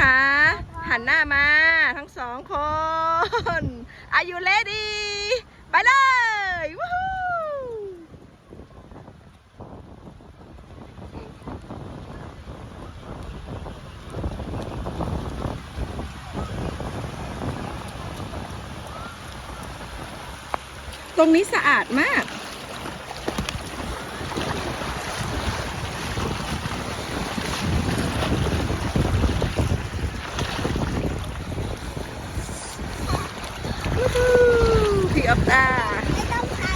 คะ หันหน้ามาทั้งสองคน Are you ready ไปเลยวู้ตรงนี้สะอาดมาก พี่ออฟตาไม่ต้องใช้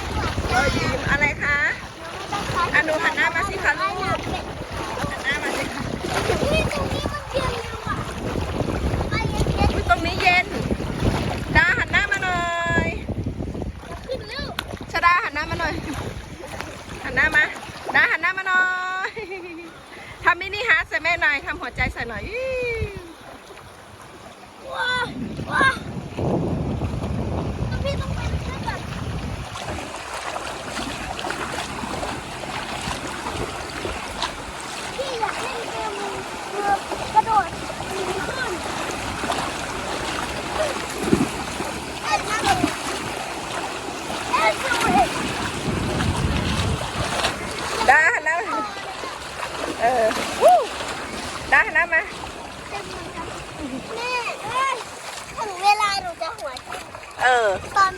หรอยยิ้มอะไรคะอะดูหันหน้ามาสิคะลูกหันหน้ามาสิคะตรงนี้มันเย็นเลยว่ะไปเย็นอุ๊ยตรงนี้เย็นดาหันหน้ามาหน่อยขึ้นลูกชดาหันหน้ามาหน่อย หันหน้ามาดาหันหน้ามาหน่อยทำมินิฮาร์ทใส่แม่หน่อยทำหัวใจใส่หน่อยอี้ ว้าวว้าวพี่ต้องไปช่วยแบบพี่อยากเล่นเกมเรือกระโดดขึ้นเอ็ดนะเอ็ดดูเอ็ด ดาหันหน้ามา เออวู้ดาหันหน้ามาแม่เอ้ยถึงเวลาหนูจะหัวใจเออ ตอน